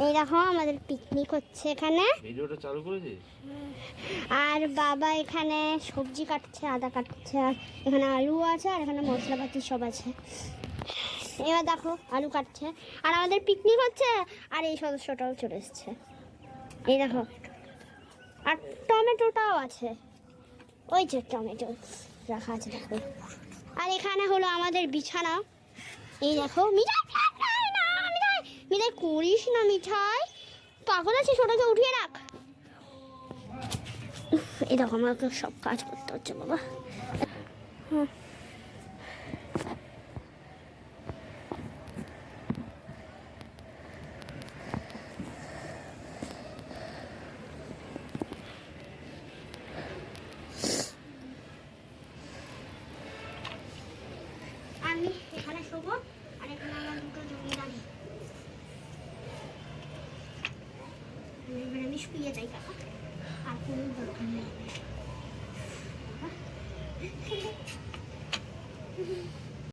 এই দেখো আমাদের পিকনিক হচ্ছে এখানে। ভিডিওটা চালু করেছিস? আর বাবা এখানে সবজি কাটছে আদা কাটছে আর এখানে আলু আছে আর এখানে মশলাপাতি সব আছে। এবার দেখো আলু কাটছে। আর আমাদের পিকনিক হচ্ছে আর এই সদস্যটাও চলে এসছে। এই দেখো আর টমেটোটাও আছে। ওই যে টমেটো রাখা আছে দেখো। আর এখানে হলো আমাদের বিছানা। এই দেখো মিঠাই করিস পাগল আছিস ওটাকে উঠিয়ে রাখ এই আমাকে সব কাজ করতে হচ্ছে, বাবা হুম। আমি এখানে শোবো, আর এখানে এবার আমি শুয়ে যাই কাকা আর কোনো দরকার নেই।